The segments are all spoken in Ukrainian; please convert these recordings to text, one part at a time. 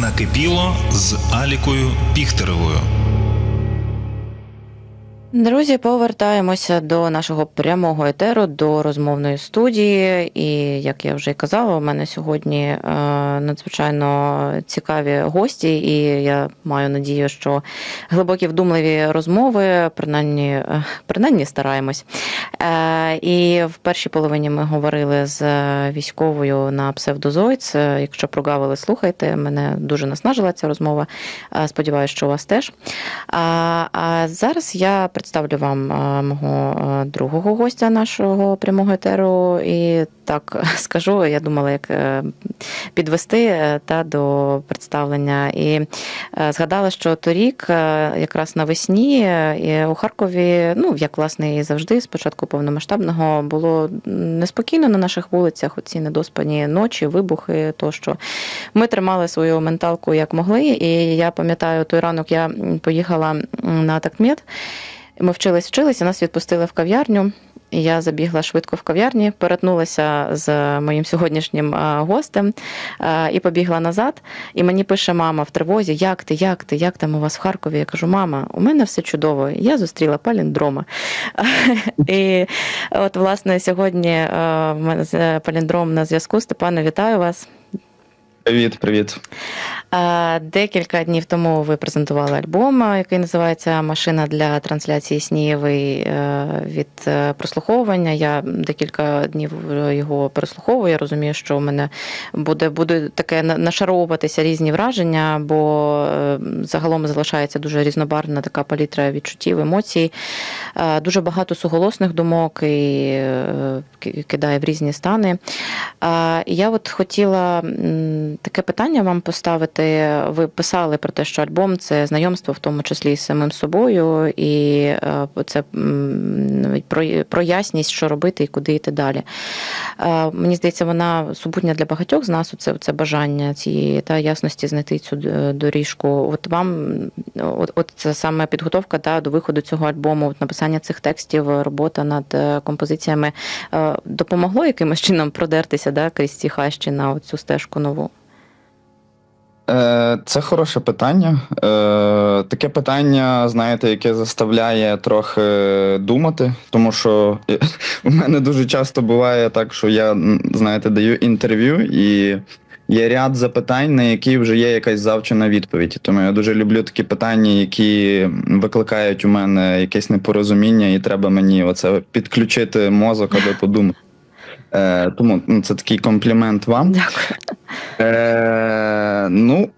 Накипіло з Алікою Піхтеревою. Друзі, повертаємося до нашого прямого етеру, до розмовної студії. І як я вже казала, у мене сьогодні е, надзвичайно цікаві гості, і я маю надію, що глибокі вдумливі розмови, принаймні, е, принаймні стараємось. Е, І в першій половині ми говорили з військовою на псевдозойц. Е, Якщо прогавили, слухайте. Мене дуже наснажила ця розмова. Сподіваюся, що у вас теж. А, зараз я представлю вам мого другого гостя нашого прямого етеру. І так скажу, я думала, як підвести е, та до представлення. І е, згадала, що торік, е, якраз навесні, у Харкові, ну як власне і завжди, спочатку повномасштабного було неспокійно на наших вулицях. Оці недоспані ночі, вибухи, тощо. Ми тримали свою менталку як могли. І я пам'ятаю, той ранок я поїхала на такмет. Ми вчились, і нас відпустили в кав'ярню. Я забігла швидко в кав'ярні, перетнулася з моїм сьогоднішнім гостем і побігла назад. І мені пише мама в тривозі: Як ти, як ти, як там у вас в Харкові? Я кажу, мама, у мене все чудово. Я зустріла паліндрома. І от, власне, сьогодні е, паліндром на зв'язку. Степане, вітаю вас. Привіт, привіт. Декілька днів тому ви презентували альбом, який називається Машина для трансляції снів е, від е, прослуховування. Я декілька днів е, його переслуховую. Я розумію, що у мене буде, буде таке нашаровуватися різні враження, бо загалом залишається дуже різнобарвна така палітра відчуттів, емоцій. Дуже багато суголосних думок і кидає в різні стани. Я от хотіла таке питання вам поставити. Ви писали про те, що альбом це знайомство, в тому числі з самим собою, і е, це про, ясність, що робити і куди йти далі. Е, Мені здається, вона супутня для багатьох з нас. Це, це бажання цієї та ясності знайти цю доріжку. От вам от, от це саме підготовка та, до виходу цього альбому, от написання цих текстів, робота над е, композиціями е, допомогло якимось чином продертися да, крізь ці хащі на цю стежку нову? Е, Це хороше питання. Е, Таке питання, знаєте, яке заставляє трохи думати, тому що у мене дуже часто буває так, що я, знаєте, даю інтерв'ю і. Є ряд запитань, на які вже є якась завчена відповідь. Тому я дуже люблю такі питання, які викликають у мене якесь непорозуміння, і треба мені оце підключити мозок, аби подумати. Е, тому ну, це такий комплімент вам. Дякую. Е, ну,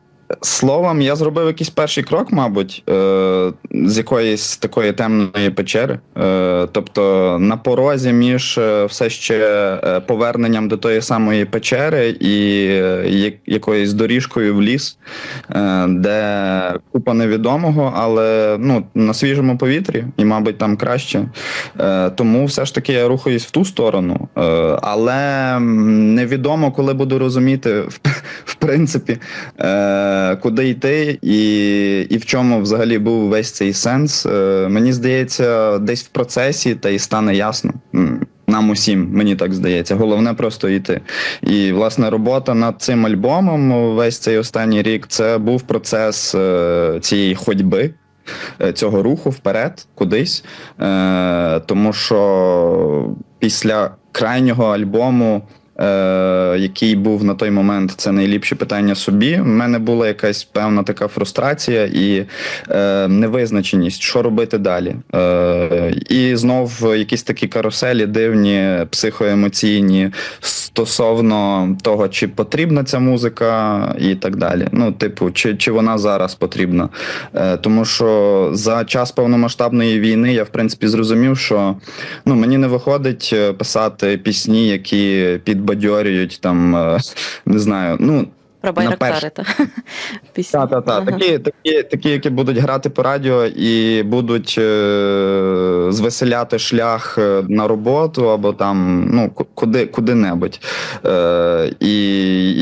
словом, я зробив якийсь перший крок, мабуть, е, з якоїсь такої темної печери. Е, тобто на порозі між е, все ще поверненням до тої самої печери і якоюсь доріжкою в ліс, де купа невідомого, але ну, на свіжому повітрі, і, мабуть, там краще. Тому все ж таки я рухаюсь в ту сторону. Але невідомо, коли буду розуміти, в, принципі, куди йти і, і в чому взагалі був весь цей сенс. Е, мені здається, десь в процесі та й стане ясно. Нам усім, мені так здається. Головне просто йти. І власне робота над цим альбомом весь цей останній рік це був процес е, цієї ходьби. е, Цього руху вперед, кудись. Е, тому що після крайнього альбому, е, який був на той момент, це найліпші питання собі. в мене була якась певна така фрустрація і е, невизначеність, що робити далі. Е, і знов якісь такі каруселі дивні, психоемоційні стосовно того, чи потрібна ця музика, і так далі. Ну, типу, чи, чи вона зараз потрібна. Е, тому що за час повномасштабної війни я в принципі зрозумів, що ну мені не виходить е, писати пісні, які підбадьорюють там, е, не знаю, ну. Про байрактари та пісні. Так, так, так. Такі, такі, такі, які будуть грати по радіо і будуть е- звеселяти шлях е, на роботу або там, ну, куди, куди-небудь. Е- і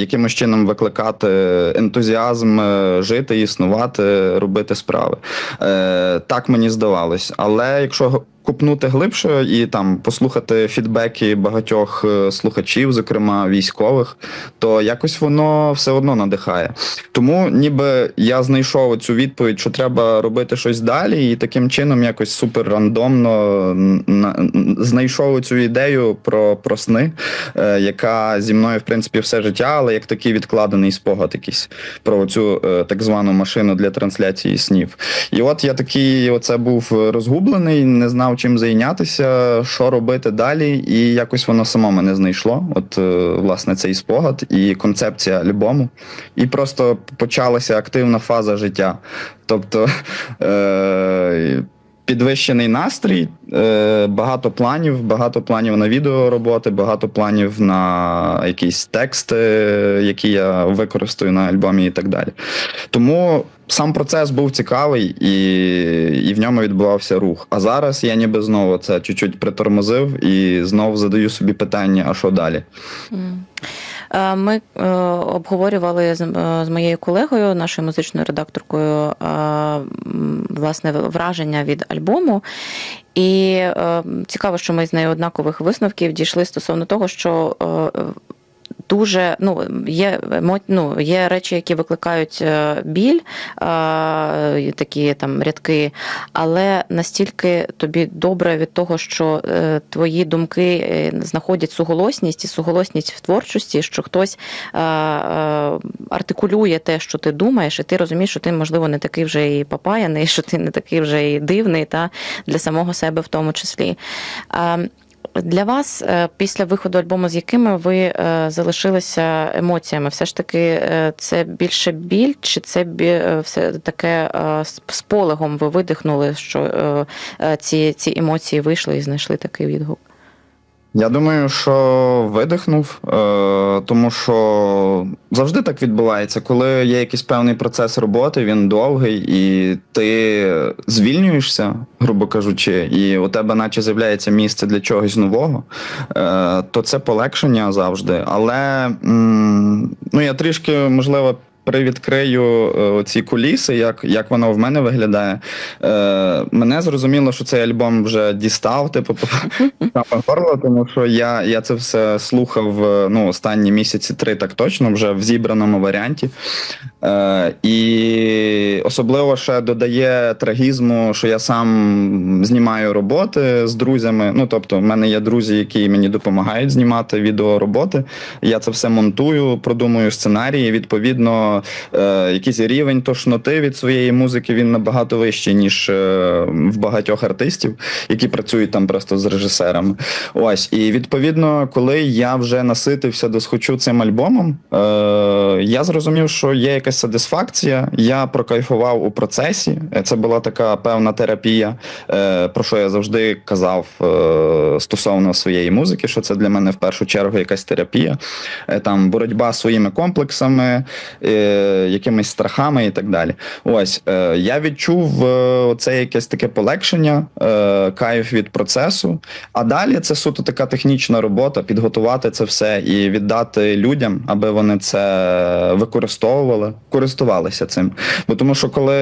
якимось чином викликати ентузіазм е, жити, існувати, робити справи. Е- так мені здавалось. Але якщо купнути глибше і там послухати фідбеки багатьох е, слухачів, зокрема військових, то якось воно все одно надихає. Тому ніби я знайшов цю відповідь, що треба робити щось далі, і таким чином якось супер рандомно знайшов цю ідею про, про сни, е, яка зі мною, в принципі, все життя, але як такий відкладений спогад якийсь про цю е, так звану машину для трансляції снів. І от я такий, оце був розгублений, не знав чим зайнятися, що робити далі, і якось воно само мене знайшло. От е, власне цей спогад і концепція альбому. І просто почалася активна фаза життя. Тобто е, підвищений настрій, е, багато планів, багато планів на відеороботи, багато планів на якісь тексти, які я використаю на альбомі і так далі. Тому сам процес був цікавий і, і в ньому відбувався рух. А зараз я ніби знову це чуть-чуть притормозив і знову задаю собі питання: а що далі? Е, Ми е, обговорювали з, е, з моєю колегою, нашою музичною редакторкою, власне враження від альбому. І цікаво, що ми з нею однакових висновків дійшли стосовно того, що дуже ну, є, ну, є речі, які викликають е, біль, е, такі там рядки, але настільки тобі добре від того, що е, твої думки знаходять суголосність і суголосність в творчості, що хтось артикулює те, що ти думаєш, і ти розумієш, що ти, можливо, не такий вже і попаяний, що ти не такий вже і дивний, та для самого себе в тому числі. Для вас е, після виходу альбому, з якими ви е, залишилися емоціями, все ж таки е, це більше біль, чи це все таке з полегом ви видихнули, що ці, ці емоції вийшли і знайшли такий відгук? Я думаю, що видихнув, е, тому що завжди так відбувається, коли є якийсь певний процес роботи, він довгий, і ти звільнюєшся, грубо кажучи, і у тебе, наче, з'являється місце для чогось нового, е, то це полегшення завжди. Але ну я трішки можливо. Привідкрию е, ці куліси, як, як воно в мене виглядає. Е, мене зрозуміло, що цей альбом вже дістав, типу, саме горло, тому що я, я це все слухав е, ну, останні місяці три, так точно, вже в зібраному варіанті. Е, і особливо ще додає трагізму, що я сам знімаю роботи з друзями. Ну, тобто, в мене є друзі, які мені допомагають знімати відеороботи. Я це все монтую, продумую сценарії. Відповідно, е, якийсь рівень тошноти від своєї музики він набагато вищий, ніж е, в багатьох артистів, які працюють там просто з режисерами. Ось, і відповідно, коли я вже наситився до схочу цим альбомом, я зрозумів, що є якась сатисфакція. Я прокайфував у процесі. Е, Це була така певна терапія, е, про що я завжди казав е, стосовно своєї музики, що це для мене в першу чергу якась терапія, там боротьба з своїми комплексами, якимись страхами і так далі. Ось я відчув це якесь таке полегшення, кайф від процесу. А далі це суто така технічна робота, підготувати це все і віддати людям, аби вони це використовували, користувалися цим. Бо тому, що коли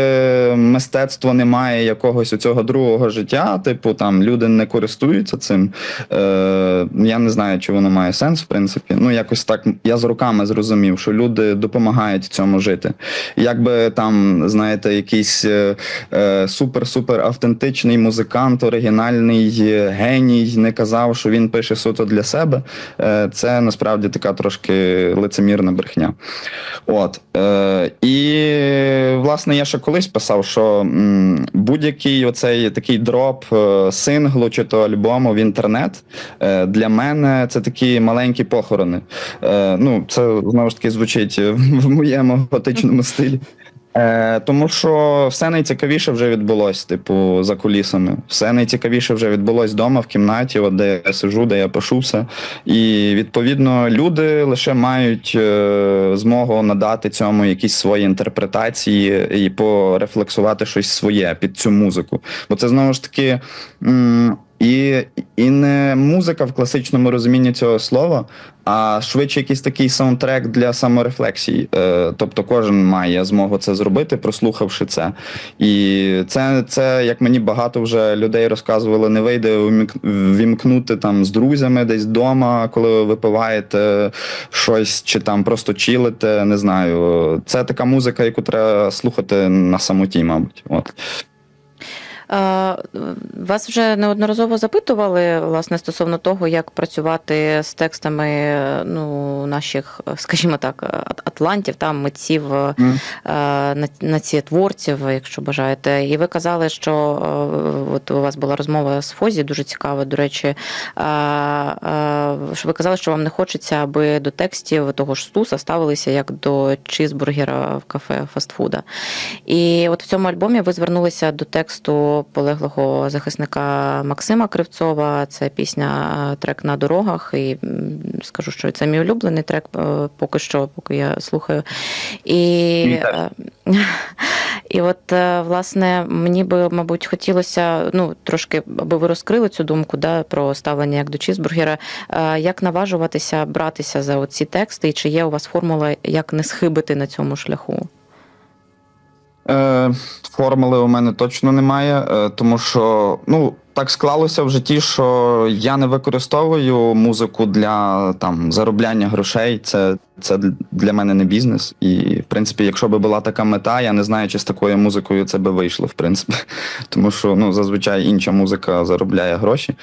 мистецтво не має якогось цього другого життя, типу там люди не користуються цим. Е, я не знаю, чи воно має сенс, в принципі. Ну, якось так я з руками зрозумів, що люди допомагають цьому жити. Якби там, знаєте, якийсь е, е, супер-супер автентичний музикант, оригінальний е, геній не казав, що він пише суто для себе. Е, це насправді така трошки лицемірна брехня. От. Е, і власне я ще колись писав, що будь-який оцей такий дроп е, синглу чи то альбому в інтернет е, для мене це такі маленькі похорони. Е, ну, це знову ж таки звучить в моєму готичному стилі. Е, тому що все найцікавіше вже відбулось, типу, за кулісами. Все найцікавіше вже відбулось вдома, в кімнаті, от де я сижу, де я пишу все. І відповідно люди лише мають е, змогу надати цьому якісь свої інтерпретації і порефлексувати щось своє під цю музику. Бо це знову ж таки. М- і, і не музика в класичному розумінні цього слова, а швидше якийсь такий саундтрек для саморефлексії. Е, тобто кожен має змогу це зробити, прослухавши це. І це, це як мені багато вже людей розказували, не вийде вімкнути там з друзями десь вдома, коли ви випиваєте щось, чи там просто чилите. Не знаю. Це така музика, яку треба слухати на самоті, мабуть. От. Е, Вас вже неодноразово запитували власне стосовно того, як працювати з текстами е, ну, наших, е, скажімо так, атлантів, там митців, е, Мгм. на- націєтворців, якщо бажаєте. І ви казали, що е, от у вас була розмова з Фозі, дуже цікава, до речі. е, е, Що ви казали, що вам не хочеться, аби до текстів того ж Стуса ставилися як до чизбургера в кафе фастфуда. І от в цьому альбомі ви звернулися до тексту полеглого захисника Максима Кривцова. Це пісня е, трек на дорогах. І скажу, що це мій улюблений трек е, поки що, поки я слухаю. І, е, і от, власне, мені би, мабуть, хотілося ну, трошки, аби ви розкрили цю думку да, про ставлення як до чізбургера. Як наважуватися братися за ці тексти, і чи є у вас формула, як не схибити на цьому шляху? Е, формули у мене точно немає, е, тому що ну так склалося в житті, що я не використовую музику для там заробляння грошей. Це, це для мене не бізнес. І в принципі, якщо би була така мета, я не знаю, чи з такою музикою це би вийшло, в принципі. Тому що ну зазвичай інша музика заробляє гроші.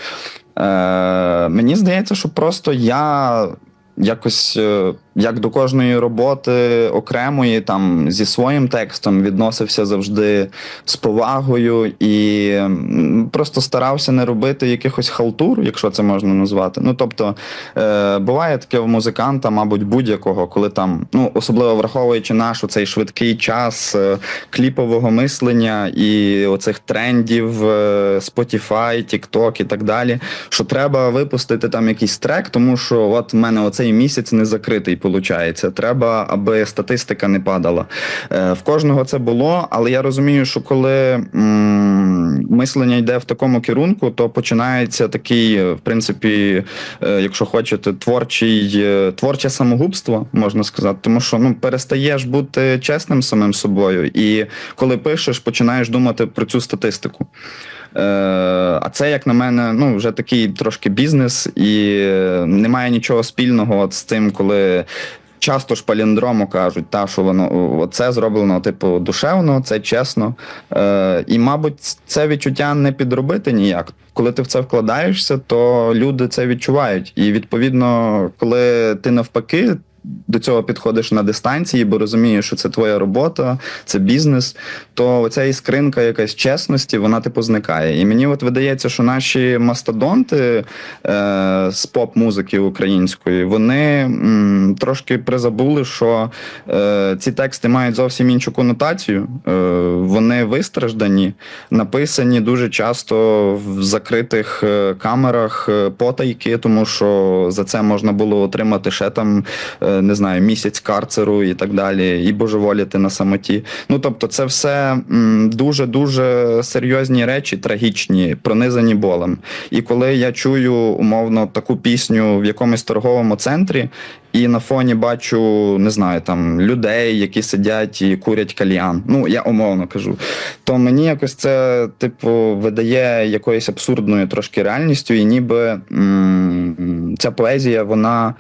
Е, мені здається, що просто я якось е, як до кожної роботи окремої, там зі своїм текстом відносився завжди з повагою і просто старався не робити якихось халтур, якщо це можна назвати. Ну тобто е, буває таке в музиканта, мабуть, будь-якого, коли там, ну особливо враховуючи наш цей швидкий час е, кліпового мислення і оцих трендів е, Spotify, TikTok і так далі, що треба випустити там якийсь трек, тому що от в мене оцей місяць не закритий, виходить. Треба, аби статистика не падала. Е, В кожного це було, але я розумію, що коли мислення йде в такому керунку, то починається такий, е, в принципі, е, якщо хочете, творчий, творче самогубство, можна сказати, тому що ну перестаєш бути чесним самим собою, і коли пишеш, починаєш думати про цю статистику. Е, а це, як на мене, ну вже такий трошки бізнес, і е, немає нічого спільного от з цим, коли. Часто ж паліндрому кажуть, та що воно це зроблено, типу, душевно, це чесно. Е, і, мабуть, це відчуття не підробити ніяк. Коли ти в це вкладаєшся, то люди це відчувають. І відповідно, коли ти навпаки до цього підходиш на дистанції, бо розумієш, що це твоя робота, це бізнес, то оця іскринка якась чесності, вона типу зникає. І мені от видається, що наші мастодонти е, з поп-музики української, вони м, трошки призабули, що е, ці тексти мають зовсім іншу конотацію. Е, вони вистраждані, написані дуже часто в закритих е, камерах е, потайки, тому що за це можна було отримати ще там, е, не знаю, місяць карцеру і так далі, і божеволіти на самоті. Ну тобто, це все дуже дуже серйозні речі, трагічні, пронизані болем. І коли я чую умовно таку пісню в якомусь торговому центрі. І на фоні бачу, не знаю, там людей, які сидять і курять кальян. Ну я умовно кажу. То мені якось це, типу, видає якоюсь абсурдною трошки реальністю, і ніби м- ця поезія, вона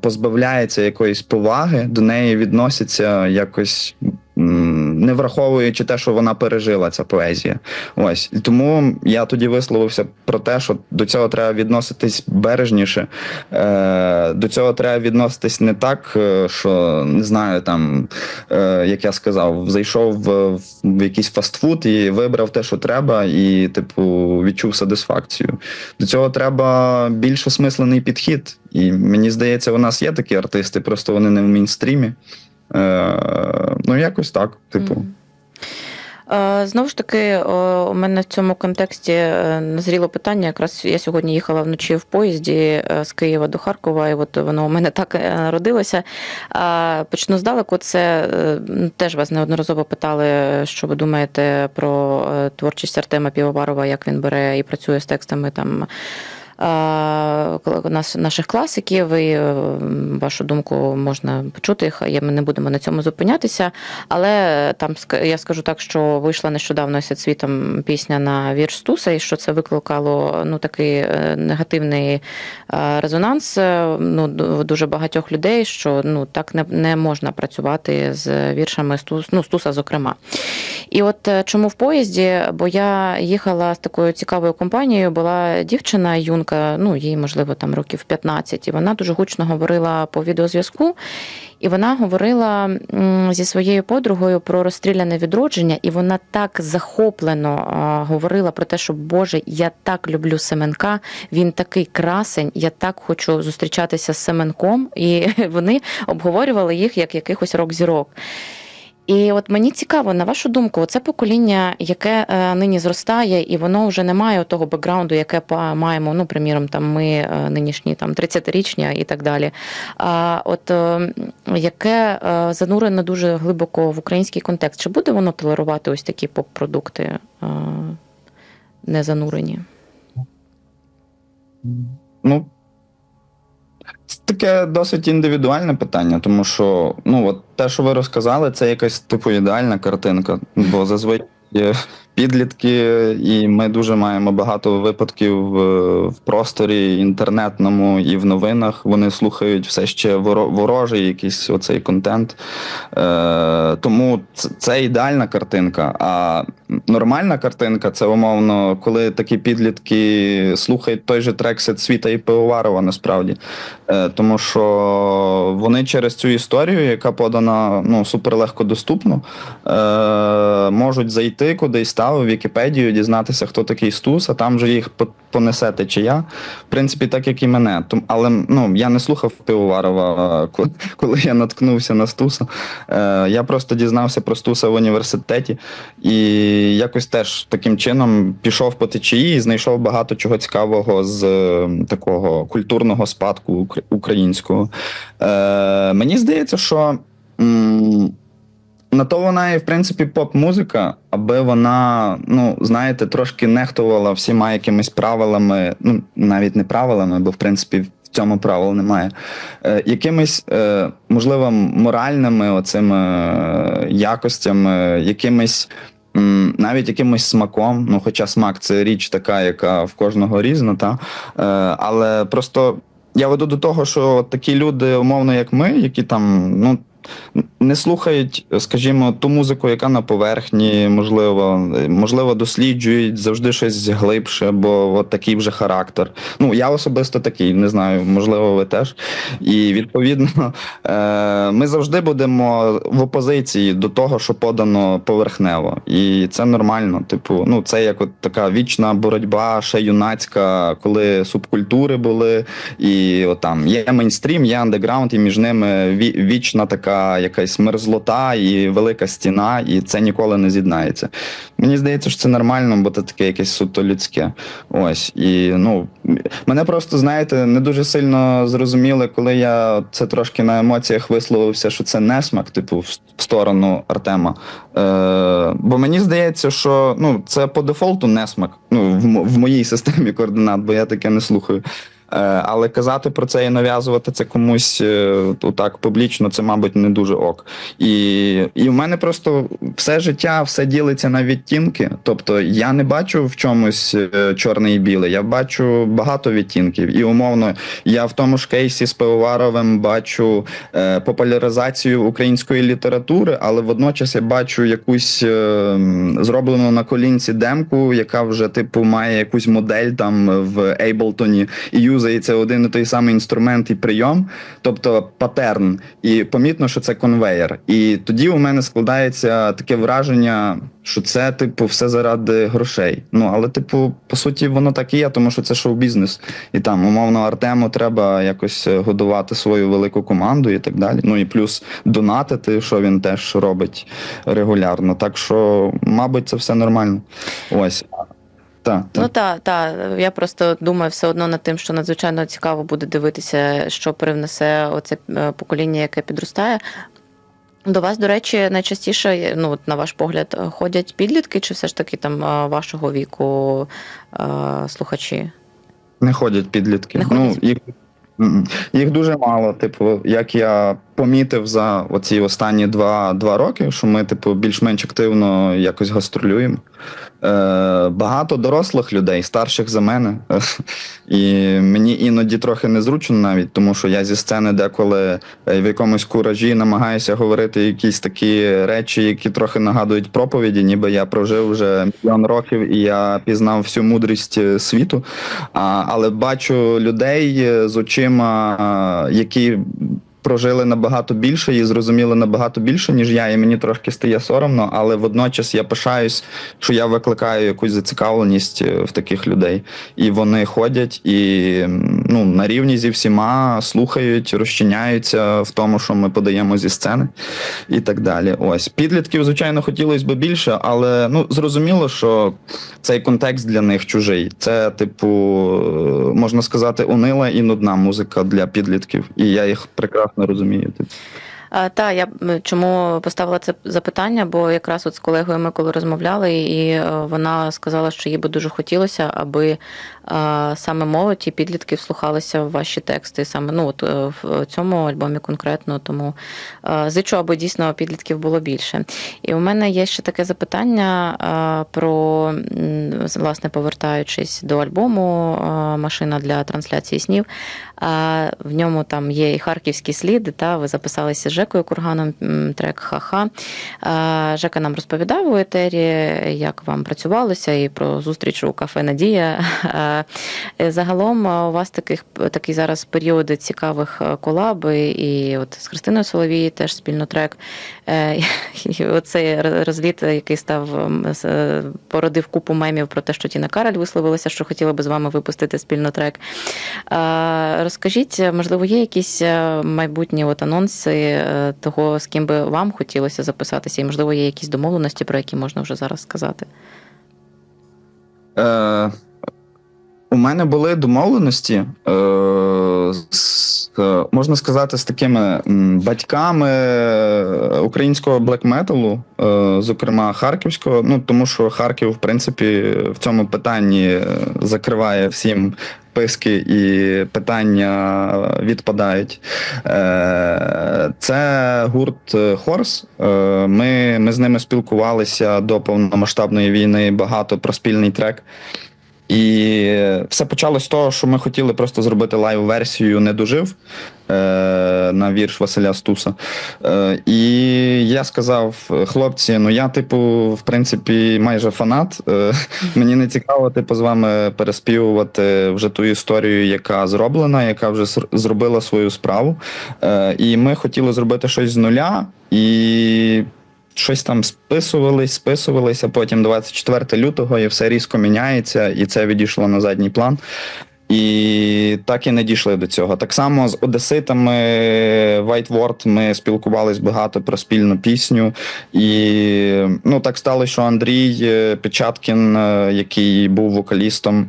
позбавляється якоїсь поваги, до неї відносяться якось. Не враховуючи те, що вона пережила ця поезія, ось тому я тоді висловився про те, що до цього треба відноситись бережніше. Е, До цього треба відноситись не так, е, що не знаю, там е, як я сказав, зайшов в, в якийсь фастфуд і вибрав те, що треба, і, типу, відчув сатисфакцію. До цього треба більш осмислений підхід. І мені здається, у нас є такі артисти, просто вони не в мінстрімі. Е, ну, якось так, типу. Е, Знову ж таки, у мене в цьому контексті е, назріло питання. Якраз я сьогодні їхала вночі в поїзді з Києва до Харкова, і от воно у мене так народилося. Почну здалеку. Це ну, теж вас неодноразово питали, що ви думаєте про творчість Артема Півоварова, як він бере і працює з текстами там. Е, наших класиків, і е, вашу думку можна почути. Ми не будемо на цьому зупинятися. Але там я скажу так, що вийшла нещодавно «Ся цвітом пісня на вірш Стуса, і що це викликало ну, такий е, негативний е, резонанс е, ну, дуже багатьох людей, що ну, так не, не можна працювати з віршами Стус, ну, Стуса, зокрема. І от е, чому в поїзді? Бо я їхала з такою цікавою компанією, була дівчина юнка, ну їй, можливо, там років 15, і вона дуже гучно говорила по відеозв'язку. І вона говорила зі своєю подругою про розстріляне відродження, і вона так захоплено говорила про те, що Боже, я так люблю Семенка, він такий красень, я так хочу зустрічатися з Семенком. І вони обговорювали їх як якихось рок-зірок. І от мені цікаво, на вашу думку, це покоління, яке е, нині зростає, і воно вже не має того бекграунду, яке маємо, ну, приміром, там ми е, нинішні там 30-річні і так далі. А от е, яке занурено дуже глибоко в український контекст, чи буде воно толерувати ось такі поп-продукти не занурені? Ну, таке досить індивідуальне питання, тому що ну, от те, що ви розказали, це якась типу ідеальна картинка. Бо зазвичай є підлітки, і ми дуже маємо багато випадків е, в просторі інтернетному і в новинах. Вони слухають все ще ворожий якийсь оцей контент. Е, тому це, ідеальна картинка. А нормальна картинка це умовно, коли такі підлітки слухають той же трек «Сет світа і Пивоварова насправді. Е, тому що вони через цю історію, яка подана ну, суперлегко доступно, е, можуть зайти кудись та в Вікіпедію, дізнатися, хто такий Стус, а там вже їх по- понесе течія. В принципі, так як і мене. Але ну, я не слухав Пивоварова, коли, коли я наткнувся на Стуса. Е, я просто дізнався про Стуса в університеті і якось теж таким чином пішов по течії і знайшов багато чого цікавого з е, такого культурного спадку українського. Е, мені здається, що. На то вона і в принципі поп-музика, аби вона, ну знаєте, трошки нехтувала всіма якимись правилами, ну навіть не правилами, бо в принципі в цьому правил немає. Е, якимись, е, можливо, моральними оцими е, якостями, якимись. Навіть якимось смаком, ну хоча смак це річ така, яка в кожного різна, та е, але просто я веду до того, що такі люди, умовно, як ми, які там, ну не слухають, скажімо, ту музику, яка на поверхні, можливо, можливо, досліджують завжди щось глибше, бо от такий вже характер. Ну, я особисто такий, не знаю, можливо, ви теж. І відповідно, е, ми завжди будемо в опозиції до того, що подано поверхнево. І це нормально. Типу, ну, це як от така вічна боротьба, ще юнацька, коли субкультури були, і от там є мейнстрім, є андеграунд, і між ними вічна така якась мерзлота і велика стіна, і це ніколи не з'єднається. Мені здається, що це нормально, бо це таке якесь суто людське. Ось. І ну, мене просто, знаєте, не дуже сильно зрозуміли, коли я це трошки на емоціях висловився, що це несмак, типу, в сторону Артема. Е, бо мені здається, що ну, це по дефолту несмак ну, в, в моїй системі координат, бо я таке не слухаю. Е, Але казати про це і нав'язувати це комусь е, так публічно, це, мабуть, не дуже ок. І, і в мене просто все життя все ділиться на відтінки. Тобто я не бачу в чомусь е, чорне і біле, я бачу багато відтінків. І умовно, я в тому ж кейсі з Пивоваровим бачу популяризацію української літератури, але водночас я бачу якусь зроблену на колінці демку, яка вже типу має якусь модель там в Ейблтоні і юзається один і той самий інструмент і прийом, тобто патерн. І помітно, що це конвейер. І тоді у мене складається таке враження, що це, типу, все заради грошей. Ну але, типу, по суті, воно так і є, тому що це шоу-бізнес. І там, умовно, Артему треба якось е, годувати свою велику команду і так далі. Ну і плюс донатити, що він теж робить регулярно. Так що, мабуть, це все нормально. Ось. Так, Ну так. так, та, я просто думаю все одно над тим, що надзвичайно цікаво буде дивитися, що привнесе оце е, покоління, яке підростає. До вас, до речі, найчастіше, ну, на ваш погляд, ходять підлітки, чи все ж таки там е, вашого віку е, слухачі? Не ходять підлітки. Не Ну, їх, їх дуже мало. Типу, як я помітив за оці останні два, два роки, що ми, типу, більш-менш активно якось гастролюємо. Е, багато дорослих людей, старших за мене. І мені іноді трохи незручно навіть, тому що я зі сцени деколи е, в якомусь куражі намагаюся говорити якісь такі речі, які трохи нагадують проповіді, ніби я прожив вже мільйон років і я пізнав всю мудрість е, світу. А, але бачу людей е, з очима, які прожили набагато більше і зрозуміли набагато більше, ніж я, і мені трошки стає соромно, але водночас я пишаюсь, що я викликаю якусь зацікавленість е, в таких людей. І вони ходять і ну, на рівні зі всіма слухають, розчиняються в тому, що ми подаємо зі сцени, і так далі. Ось підлітків, звичайно, хотілося б більше, але ну зрозуміло, що цей контекст для них чужий. Це, типу, е, можна сказати, унила і нудна музика для підлітків, і я їх прекрасно розумію. Типу. Та я чому поставила це запитання, бо якраз от з колегою ми коли розмовляли, і е, вона сказала, що їй би дуже хотілося, аби саме молодь і підлітки вслухалися в ваші тексти, саме ну от е, в цьому альбомі конкретно. Тому е, зичу, аби дійсно підлітків було більше. І у мене є ще таке запитання е, про власне повертаючись до альбому Машина для трансляції снів. В ньому там є і харківські сліди. Та ви записалися з Жекою Курганом трек Ха-ха. Жека нам розповідав у етері, як вам працювалося, і про зустріч у кафе Надія. Е, Загалом у вас таких такий зараз періоди цікавих е, колаб, і- от з Христиною Соловій теж спільно трек. Е, оцей розліт, який став е, породив купу мемів про те, що Тіна Кароль висловилася, що хотіла би з вами випустити спільно трек. Розкажіть, можливо, є якісь е, майбутні от анонси е, того, з ким би вам хотілося записатися, і можливо є якісь домовленості, про які можна вже зараз сказати. Е, у мене були домовленості, е, е, можна сказати, з такими батьками е, українського блекметалу, е, зокрема харківського. Ну тому що Харків, в принципі, в цьому питанні закриває всім. Писки і питання відпадають. Це гурт Хорс. Ми, ми з ними спілкувалися до повномасштабної війни багато про спільний трек. І все почалось з того, що ми хотіли просто зробити лайв-версію не дожив е, на вірш Василя Стуса. Е, і я сказав, хлопці, ну я, типу, в принципі, майже фанат. Е, мені не цікаво, типу, з вами переспівувати вже ту історію, яка зроблена, яка вже зробила свою справу. Е, і ми хотіли зробити щось з нуля. І щось там списувались, а потім 24 лютого і все різко міняється, і це відійшло на задній план. І так і не дійшли до цього. Так само з одеситами White Word ми спілкувались багато про спільну пісню. І ну так сталося, що Андрій е, Печаткін, е, який був вокалістом,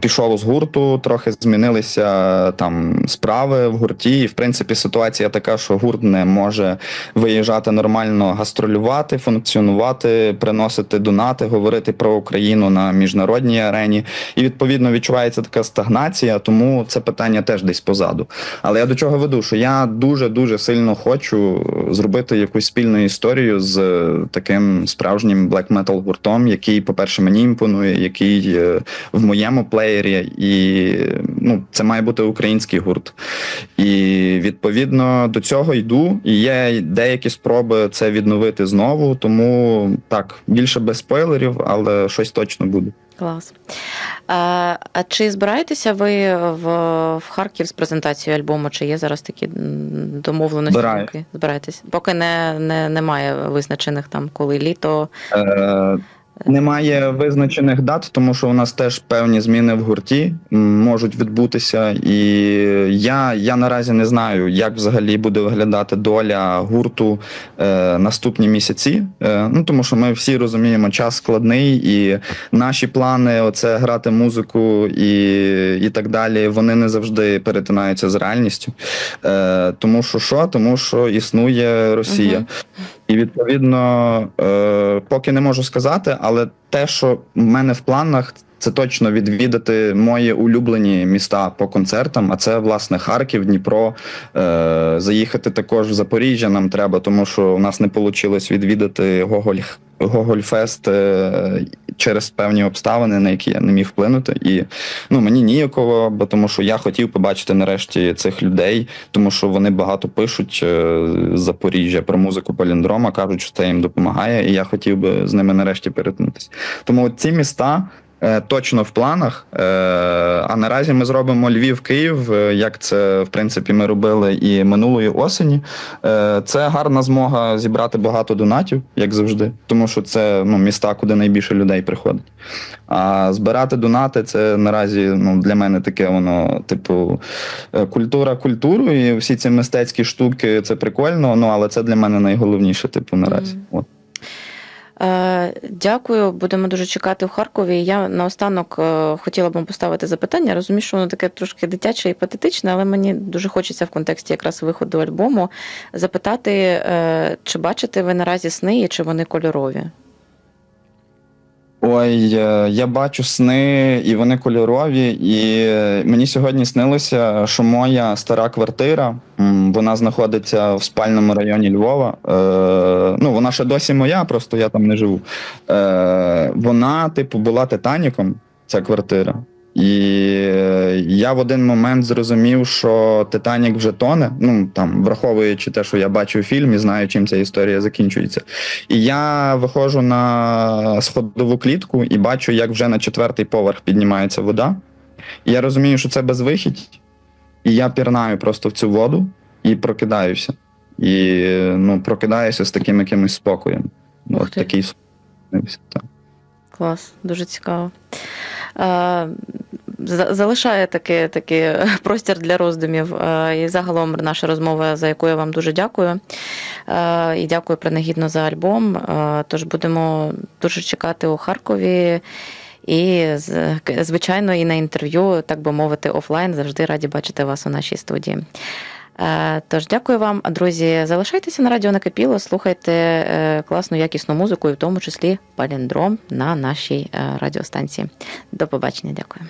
пішов з гурту, трохи змінилися там справи в гурті. І в принципі ситуація така, що гурт не може виїжджати нормально, гастролювати, функціонувати, приносити донати, говорити про Україну на міжнародній арені. І відповідно відчувається така стагнація, тому це питання теж десь позаду. Але я до чого веду, що я дуже дуже сильно хочу зробити якусь спільну історію з е, таким справжнім metal гуртом, який, по-перше, мені імпонує, який е, в моєму плеєрі, і ну, це має бути український гурт. І відповідно до цього йду. І є деякі спроби це відновити знову. Тому так, більше без спойлерів, але щось точно буде. Клас. А, а чи збираєтеся ви в, в Харків з презентацією альбому? Чи є зараз такі домовленості? Збираю. Збираєтесь? Поки не, не, немає визначених там, коли літо. Е, Немає визначених дат, тому що у нас теж певні зміни в гурті можуть відбутися. І я, я наразі не знаю, як взагалі буде виглядати доля гурту е, наступні місяці. Е, ну тому що ми всі розуміємо, час складний, і наші плани, оце грати музику і, і так далі, вони не завжди перетинаються з реальністю. Е, тому що що? Тому що існує Росія. Мгм. І відповідно, е, поки не можу сказати, але те, що в мене в планах, це точно відвідати мої улюблені міста по концертам. А це власне Харків, Дніпро. Е, заїхати також в Запоріжжя нам треба, тому що у нас не вийшло відвідати Гоголь. Гогольфест е, через певні обставини, на які я не міг вплинути. І ну мені ніяково, бо тому що я хотів побачити нарешті цих людей, тому що вони багато пишуть е, з Запоріжжя про музику Паліндрома, кажуть, що це їм допомагає, і я хотів би з ними нарешті перетнутися. Тому ці міста. Е, Точно в планах. Е, А наразі ми зробимо Львів-Київ, е, як це в принципі ми робили і минулої осені. Це гарна змога зібрати багато донатів, як завжди, тому що це ну, міста, куди найбільше людей приходить. А збирати донати це наразі ну, для мене таке воно, типу, культура культурою, і всі ці мистецькі штуки це прикольно, ну але це для мене найголовніше, типу, наразі. Мгм. От. Е, Дякую, будемо дуже чекати в Харкові. Я наостанок е, хотіла б вам поставити запитання. Розумію, що воно таке трошки дитяче і патетичне, але мені дуже хочеться в контексті якраз виходу альбому запитати, е, чи бачите ви наразі сни і чи вони кольорові? Ой, я бачу сни, і вони кольорові. І е, мені сьогодні снилося, що моя стара квартира, вона знаходиться в спальному районі Львова. Е, ну, вона ще досі моя, просто я там не живу. Е, вона, типу, була Титаніком, ця квартира. І е, я в один момент зрозумів, що Титанік вже тоне. Ну там враховуючи те, що я бачив фільм і знаю, чим ця історія закінчується. І я виходжу на сходову клітку і бачу, як вже на четвертий поверх піднімається вода. І я розумію, що це безвихідь, і я пірнаю просто в цю воду і прокидаюся. І ну, прокидаюся з таким якимось спокоєм. Ух От ти. такий так. Клас, дуже цікаво. Е, Залишає таки, таки простір для роздумів. Е, І загалом наша розмова, за яку я вам дуже дякую. Е, І дякую принагідно за альбом. Е, Тож будемо дуже чекати у Харкові. І звичайно, і на інтерв'ю, так би мовити, офлайн завжди раді бачити вас у нашій студії. Тож дякую вам, друзі. Залишайтеся на радіо Накипіло, слухайте класну якісну музику, і в тому числі паліндром на нашій радіостанції. До побачення, дякую.